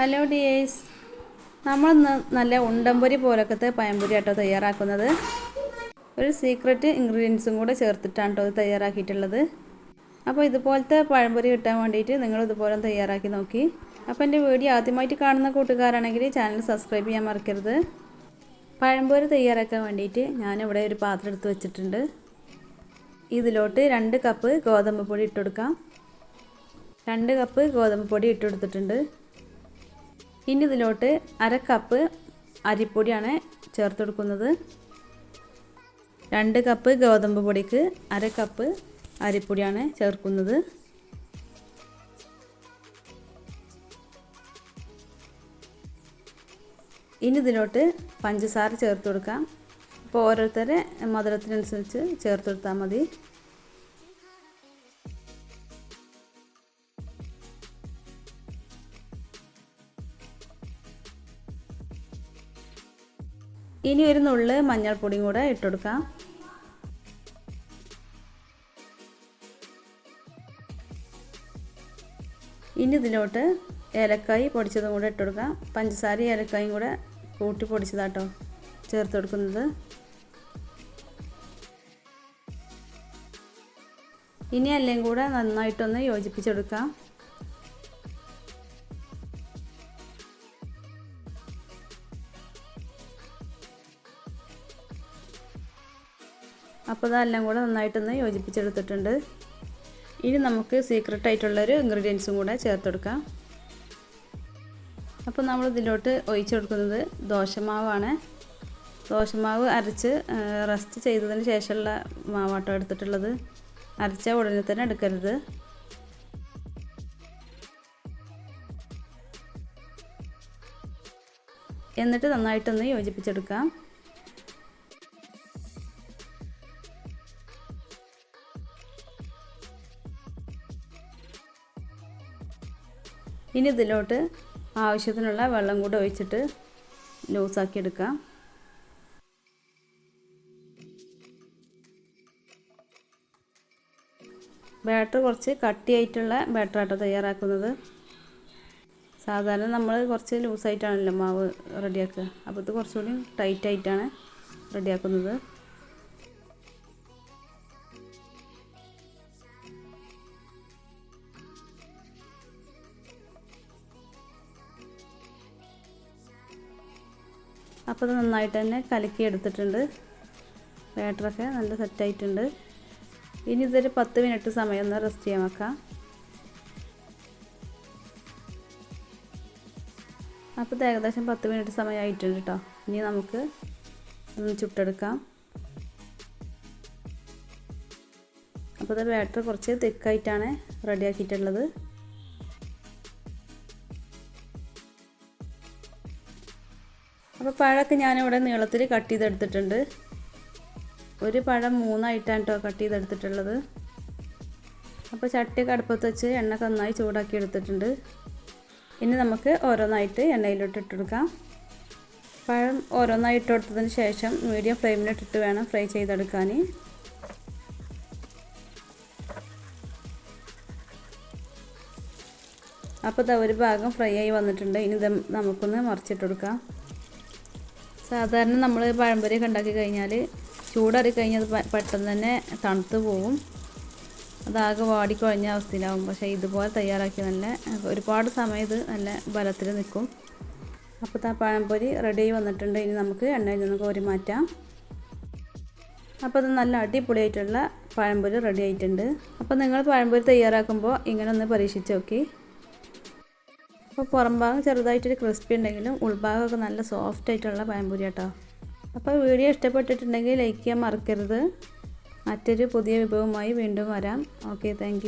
Hello dears നമ്മളിന്ന് നല്ല ഉണ്ടംപൊരി പോലൊക്കത്തെ പഴംപൊരി ആട്ടോ തയ്യാറാക്കുന്നത്. ഒരു സീക്രട്ട് ഇൻഗ്രീഡിയൻസും കൂടെ ചേർത്തിട്ടാണ് കേട്ടോ ഇത് തയ്യാറാക്കിയിട്ടുള്ളത്. അപ്പോൾ ഇതുപോലത്തെ പഴംപൊരി കിട്ടാൻ വേണ്ടിയിട്ട് നിങ്ങൾ ഇതുപോലെ തയ്യാറാക്കി നോക്കി. അപ്പോൾ എന്റെ വീഡിയോ ആദ്യമായിട്ട് കാണുന്ന കൂട്ടുകാരാണെങ്കിൽ ചാനൽ സബ്സ്ക്രൈബ് ചെയ്യാൻ മറക്കരുത്. പഴംപൊരി തയ്യാറാക്കാൻ വേണ്ടിയിട്ട് ഞാനിവിടെ ഒരു പാത്രം എടുത്ത് വെച്ചിട്ടുണ്ട്. ഇതിലോട്ട് രണ്ട് കപ്പ് ഗോതമ്പ് പൊടി ഇട്ടുകൊടുക്കാം രണ്ട് കപ്പ് ഗോതമ്പ് പൊടി ഇട്ട് കൊടുത്തിട്ടുണ്ട്. ഇനി ഇതിലോട്ട് അര കപ്പ് അരിപ്പൊടിയാണ് ചേർത്ത് കൊടുക്കുന്നത് രണ്ട് കപ്പ് ഗോതമ്പ് പൊടിക്ക് അര കപ്പ് അരിപ്പൊടിയാണ് ചേർക്കുന്നത്. ഇനി ഇതിലോട്ട് പഞ്ചസാര ചേർത്ത് കൊടുക്കാം. അപ്പോൾ ഓരോരുത്തരെ മധുരത്തിനനുസരിച്ച് ചേർത്ത് കൊടുത്താൽ മതി. ഇനി ഒരു നുള്ള് മഞ്ഞൾപ്പൊടിയും കൂടെ ഇട്ടുകൊടുക്കാം ഇനി ഇതിലോട്ട് ഏലക്കായി പൊടിച്ചതും കൂടെ ഇട്ടുകൊടുക്കാം പഞ്ചസാര ഏലക്കായും കൂടെ കൂട്ടി പൊടിച്ചതാട്ടോ ചേർത്ത് കൊടുക്കുന്നത് ഇനി എല്ലാം കൂടെ നന്നായിട്ടൊന്ന് യോജിപ്പിച്ചെടുക്കാം. അപ്പോൾ അതെല്ലാം കൂടെ നന്നായിട്ടൊന്ന് യോജിപ്പിച്ചെടുത്തിട്ടുണ്ട്. ഇനി നമുക്ക് സീക്രട്ട് ആയിട്ടുള്ളൊരു ഇൻഗ്രീഡിയൻസും കൂടെ ചേർത്ത് കൊടുക്കാം അപ്പോൾ നമ്മൾ ഇതിലോട്ട് ഒഴിച്ചു കൊടുക്കുന്നത് ദോശമാവാണ്. ദോശമാവ് അരച്ച് റസ്റ്റ് ചെയ്തതിന് ശേഷമുള്ള മാവാട്ടോ എടുത്തിട്ടുള്ളത്. അരച്ച ഉടനെ തന്നെ എടുക്കരുത്. എന്നിട്ട് നന്നായിട്ടൊന്ന് യോജിപ്പിച്ചെടുക്കാം. ഇനി ഇതിലോട്ട് ആവശ്യത്തിനുള്ള വെള്ളം കൂടെ ഒഴിച്ചിട്ട് ലൂസാക്കി എടുക്കാം. ബാറ്റർ കുറച്ച് കട്ടിയായിട്ടുള്ള ബാറ്ററാട്ടോ തയ്യാറാക്കുന്നത്. സാധാരണ നമ്മൾ കുറച്ച് ലൂസായിട്ടാണല്ലോ മാവ് റെഡിയാക്കുക. അപ്പോൾ ഇത് കുറച്ചുകൂടി ടൈറ്റായിട്ടാണ് റെഡിയാക്കുന്നത്. അപ്പോൾ അത് നന്നായിട്ട് തന്നെ കലക്കി എടുത്തിട്ടുണ്ട്. ബാറ്ററൊക്കെ നല്ല സെറ്റായിട്ടുണ്ട് ഇനി ഇതൊരു പത്ത് മിനിറ്റ് സമയം ഒന്ന് റെസ്റ്റ് ചെയ്യാൻ വെക്കാം. അപ്പോൾ ഇത് ഏകദേശം പത്ത് മിനിറ്റ് സമയമായിട്ടുണ്ട് കേട്ടോ. ഇനി നമുക്ക് ഒന്ന് ചുട്ടെടുക്കാം. അപ്പോൾ ഇത് ബാറ്റർ കുറച്ച് തിക്കായിട്ടാണ് റെഡിയാക്കിയിട്ടുള്ളത് അപ്പോൾ പഴമൊക്കെ ഞാനിവിടെ നീളത്തിൽ കട്ട് ചെയ്തെടുത്തിട്ടുണ്ട്. ഒരു പഴം മൂന്നായിട്ടാണ് കേട്ടോ കട്ട് ചെയ്തെടുത്തിട്ടുള്ളത്. അപ്പോൾ ചട്ടി അടുപ്പത്ത് വെച്ച് എണ്ണ നന്നായി ചൂടാക്കി എടുത്തിട്ടുണ്ട്. ഇനി നമുക്ക് ഓരോന്നായിട്ട് എണ്ണയിലോട്ട് ഇട്ടെടുക്കാം പഴം ഓരോന്നായി ഇട്ടുകൊടുത്തതിന് ശേഷം മീഡിയം ഫ്ലെയിമിലിട്ടിട്ട് വേണം ഫ്രൈ ചെയ്തെടുക്കാൻ അപ്പോൾ ഒരു ഭാഗം ഫ്രൈ ആയി വന്നിട്ടുണ്ട്. ഇനി നമുക്കൊന്ന് മറിച്ചിട്ടെടുക്കാം സാധാരണ നമ്മൾ പഴംപൊരിയൊക്കെ ഉണ്ടാക്കി കഴിഞ്ഞാൽ ചൂടറി കഴിഞ്ഞാൽ പെട്ടെന്ന് തന്നെ തണുത്ത് പോവും. അതാകെ വാടിക്കുഴഞ്ഞ അവസ്ഥയിലാവും. പക്ഷേ ഇതുപോലെ തയ്യാറാക്കി നല്ല ഒരുപാട് സമയം ഇത് നല്ല ബലത്തിൽ നിൽക്കും അപ്പോൾ ആ പഴംപൊരി റെഡി ആയി വന്നിട്ടുണ്ട്. ഇനി നമുക്ക് എണ്ണയിൽ നിന്ന് കോരി മാറ്റാം. അപ്പോൾ അത് നല്ല അടിപൊളിയായിട്ടുള്ള പഴംപൊരി റെഡി ആയിട്ടുണ്ട്. അപ്പോൾ നിങ്ങൾ പഴംപൊരി തയ്യാറാക്കുമ്പോൾ ഇങ്ങനെ ഒന്ന് പരീക്ഷിച്ച് നോക്കി. അപ്പോൾ പുറം ഭാഗം ചെറുതായിട്ടൊരു ക്രിസ്പി ഉണ്ടെങ്കിലും ഉൾഭാഗമൊക്കെ നല്ല സോഫ്റ്റ് ആയിട്ടുള്ള പഴംപൊരി കേട്ടോ അപ്പോൾ വീഡിയോ ഇഷ്ടപ്പെട്ടിട്ടുണ്ടെങ്കിൽ ലൈക്ക് ചെയ്യാൻ മറക്കരുത്. മറ്റൊരു പുതിയ വിഭവമായി വീണ്ടും വരാം. Okay thank